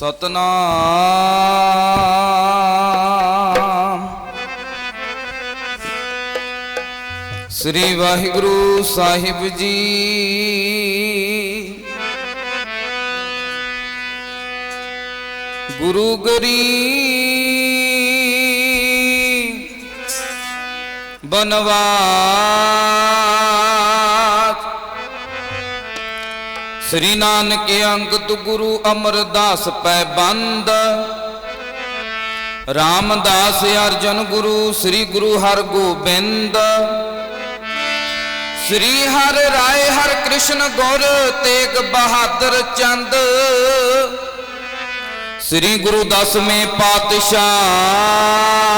ਸਤਨਾਮ। ਸ੍ਰੀ ਵਾਹਿਗੁਰੂ ਸਾਹਿਬ ਜੀ। ਗੁਰੂ ਗਰੀ ਬਨਵਾ ਸ੍ਰੀ ਨਾਨਕ ਅੰਗਦ ਗੁਰੂ ਅਮਰਦਾਸ ਪੈ ਬੰਦ। ਰਾਮਦਾਸ ਅਰਜਨ ਗੁਰੂ ਸ੍ਰੀ ਗੁਰੂ ਹਰਗੋਬਿੰਦ। ਸ੍ਰੀ ਹਰ ਰਾਏ ਹਰ ਕ੍ਰਿਸ਼ਨ ਗੁਰ ਤੇਗ ਬਹਾਦਰ ਚੰਦ। ਸ੍ਰੀ ਗੁਰੂ ਦਸਵੇਂ ਪਾਤਸ਼ਾਹ।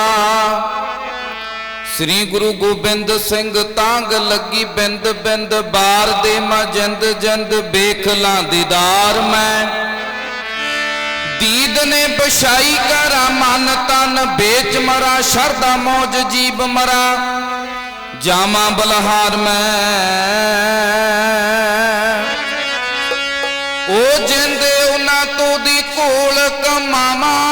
ਸ੍ਰੀ ਗੁਰੂ ਗੋਬਿੰਦ ਸਿੰਘ ਤਾਂਗ ਲੱਗੀ ਬਿੰਦ ਬਿੰਦ ਬਾਰ ਦੇ ਮਾ ਜਿੰਦ ਜਿੰਦ ਵੇਖ ਦੀਦਾਰ ਮੈਂ। ਦੀਦ ਨੇ ਪਛਾਈ ਕਰਾ ਮਨ ਤਨ ਵੇਚ ਮਰਾ ਸ਼ਰਦਾ ਮੌਜ ਜੀਬ ਮਰਾ। ਜਾਮਾ ਬਲਹਾਰ ਮੈਂ। ਉਹ ਜਿੰਦੇ ਉਹਨਾਂ ਤੋਂ ਦੀ ਕੋਲ ਕਮਾਵਾ।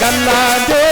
ਗੱਲਾਂ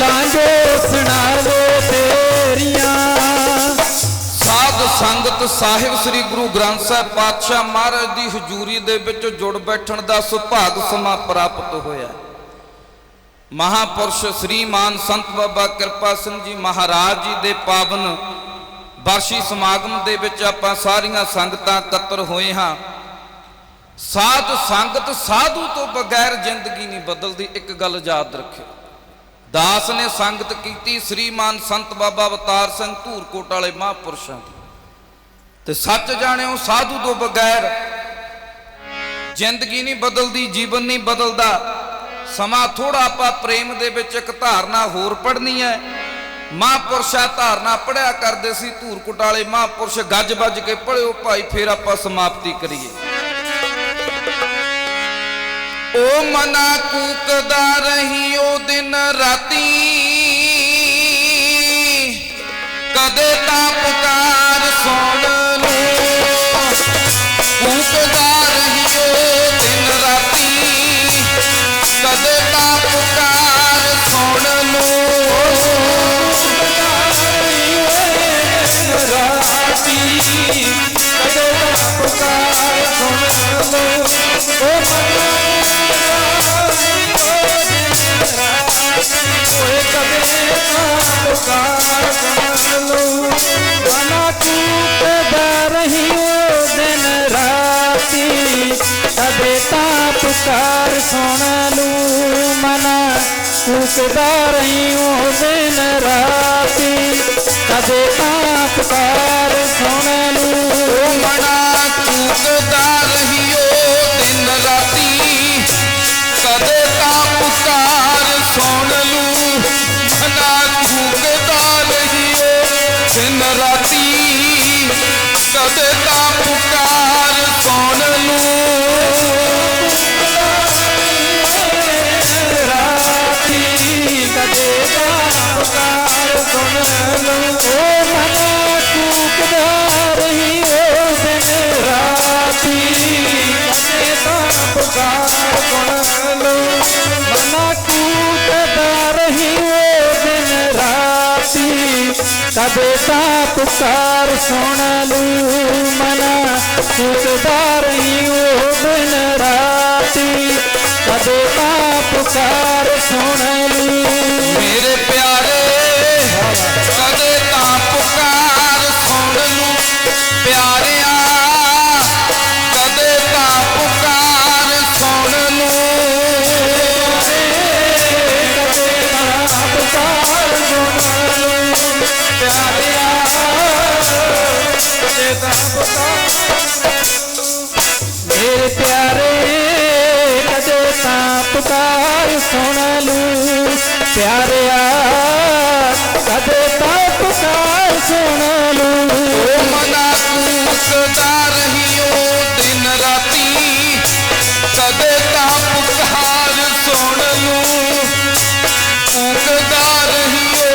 ਗੱਲਾਂ ਜੋ ਸੁਣਾਵੇ ਤੇਰੀਆਂ। ਸਾਧ ਸੰਗਤ ਸਾਹਿਬ ਸ੍ਰੀ ਗੁਰੂ ਗ੍ਰੰਥ ਸਾਹਿਬ ਪਾਤਸ਼ਾਹ ਮਹਾਰਾਜ ਦੀ ਹਜ਼ੂਰੀ ਦੇ ਵਿੱਚ ਜੁੜ ਬੈਠਣ ਦਾ ਸੁਭਾਗ ਸਮਾਂ ਪ੍ਰਾਪਤ ਹੋਇਆ। ਮਹਾਪੁਰਸ਼ ਸ੍ਰੀਮਾਨ ਸੰਤ ਬਾਬਾ ਕਿਰਪਾ ਸਿੰਘ ਜੀ ਮਹਾਰਾਜ ਜੀ ਦੇ ਪਾਵਨ ਵਾਰਸ਼ੀ ਸਮਾਗਮ ਦੇ ਵਿੱਚ ਆਪਾਂ ਸਾਰੀਆਂ ਸੰਗਤਾਂ ਇਕੱਤਰ ਹੋਏ ਹਾਂ। ਸਾਧ ਸੰਗਤ ਸਾਧੂ ਤੋਂ ਬਗੈਰ ਜ਼ਿੰਦਗੀ ਨਹੀਂ ਬਦਲਦੀ, ਇੱਕ ਗੱਲ ਯਾਦ ਰੱਖਿਓ। ਦਾਸ ਨੇ ਸੰਗਤ ਕੀਤੀ ਸ੍ਰੀਮਾਨ ਸੰਤ ਬਾਬਾ ਅਵਤਾਰ ਸਿੰਘ ਧੂਰਕੋਟ ਵਾਲੇ ਮਹਾਂਪੁਰਸ਼ਾਂ ਦੀ। ਤੇ ਸੱਚ ਜਾਣਿਓ, ਸਾਧੂ ਤੋਂ ਬਗੈਰ ਜ਼ਿੰਦਗੀ ਨਹੀਂ ਬਦਲਦੀ, ਜੀਵਨ ਨਹੀਂ ਬਦਲਦਾ। ਸਮਾਂ ਥੋੜਾ ਆਪਾਂ ਪ੍ਰੇਮ ਦੇ ਵਿੱਚ ਇੱਕ ਧਾਰਨਾ ਹੋਰ ਪੜਨੀ ਹੈ। ਮਹਾਂਪੁਰਸ਼ਾ ਧਾਰਨਾ ਪੜਿਆ ਕਰਦੇ ਸੀ, ਧੂਰਕੋਟ ਵਾਲੇ ਮਹਾਂਪੁਰਸ਼ ਗੱਜ ਵੱਜ ਕੇ ਪੜਿਓ ਭਾਈ, ਫੇਰ ਆਪਾਂ ਸਮਾਪਤੀ ਕਰੀਏ। ओ मना कूकदा रही ओ दिन राती। कदे ता पुकार सुन लो। कूकदा रही ओ दिन राती। कदे ता पुकार सुन लो। कूकदा रही ओ ਲੂ ਮਨਾ ਕੂਕਦਾ ਰਹੀਓ ਦਿਨ ਰਾਤੀ। ਕਦੇ ਤਾਂ ਪੁਕਾਰ ਸੁਣ ਲੂ ਮਨਾ ਕੂਕਦਾ ਰਹੀਓ ਦਿਨ ਰਾਤੀ ਕਦੇ ਤਾਂ ਪੁਕਾਰ ਸੁਣ ਲੂ ਮਣਾ ਰਾਤੀ ਕਦੇ ਤਾਂ ਪੁਕਾਰ ਸੁਣ ਲੂੰ ਮਨਾ ਕੂਕਦਾ ਰਹੀ ਓ ਪਿਆਰਿਆ, ਕਦੇ ਤਾਂ ਪੁਕਾਰ ਸੁਣ ਲੂੰ। ਮਨਾ ਕੂਕਦਾ ਰਹੀਓ ਦਿਨ ਰਾਤੀ, ਕਦੇ ਤਾਂ ਪੁਕਾਰ ਸੁਣ ਲੂ। ਕੂਕਦਾ ਰਹੀਓ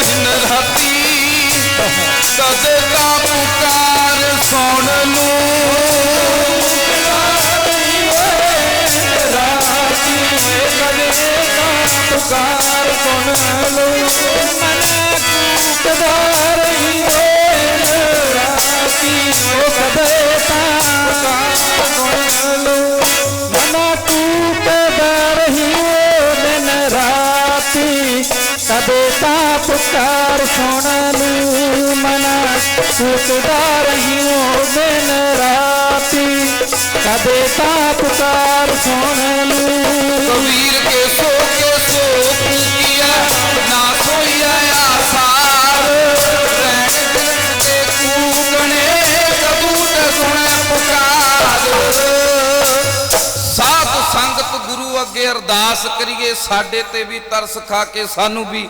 ਦਿਨ ਰਾਤੀ, ਕਦੇ ਤਾਂ ਪੁਕਾਰ ਸੁਣ ਲੂ। ਪੁਕਾਰ ਸੁਣ ਲੂੰ ਮਨ ਕੂਕਦਾ ਰਹੀ ਓਏ ਰਾਤੀ। ਓ ਕਦੇ ਤਾਂ ਪੁਕਾਰ ਸੁਣ ਲੂੰ ਮਨ ਕੂਕਦਾ ਰਹੀ ਓ ਦਿਨ ਰਾਤੀ। ਕਦੇ ਤਾਂ ਪੁਕਾਰ ਸੁਣ ਲੂੰ ਮਨ ਕੂਕਦਾ ਰਹੀ ਓ ਦਿਨ ਰਾਤੀ। ਕਦੇ ਤਾਂ ਪੁਕਾਰ ਸੁਣ ਲੂੰ ਕਬੀਰ ਕੇ ਸੋ ਅੱਗੇ ਅਰਦਾਸ ਕਰੀਏ, ਸਾਡੇ ਤੇ ਵੀ ਤਰਸ ਖਾ ਕੇ ਸਾਨੂੰ ਵੀ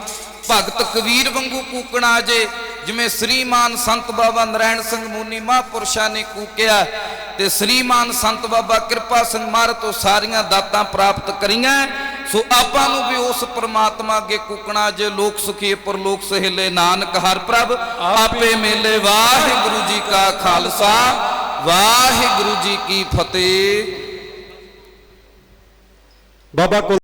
ਭਗਤ ਕਬੀਰ ਵਾਂਗੂ ਕੂਕਣਾ ਜੇ। ਜਿਵੇਂ ਸ੍ਰੀਮਾਨ ਸੰਤ ਬਾਬਾ ਨਰੈਣ ਸਿੰਘ ਮੂਨੀ ਮਹਾਂਪੁਰਸ਼ਾਂ ਨੇ ਕੂਕਿਆ, ਤੇ ਸ੍ਰੀਮਾਨ ਸੰਤ ਬਾਬਾ ਕਿਰਪਾ ਸਿੰਘ ਮਹਾਰਾਜ ਤੋਂ ਸਾਰੀਆਂ ਦਾਤਾਂ ਪ੍ਰਾਪਤ ਕਰੀਆਂ। ਸੋ ਆਪਾਂ ਨੂੰ ਵੀ ਉਸ ਪ੍ਰਮਾਤਮਾ ਅੱਗੇ ਕੂਕਣਾ ਜੇ, ਲੋਕ ਸੁਖੀ ਪਰਲੋਕ ਸਹਿਲੇ ਨਾਨਕ ਹਰ ਪ੍ਰਭ। ਆਪੇ ਮੇਲੇ ਵਾਹਿਗੁਰੂ ਜੀ ਕਾ ਖਾਲਸਾ, ਵਾਹਿਗੁਰੂ ਜੀ ਕੀ ਫਤਿਹ। ਬਾਬਾ ਕੁਲ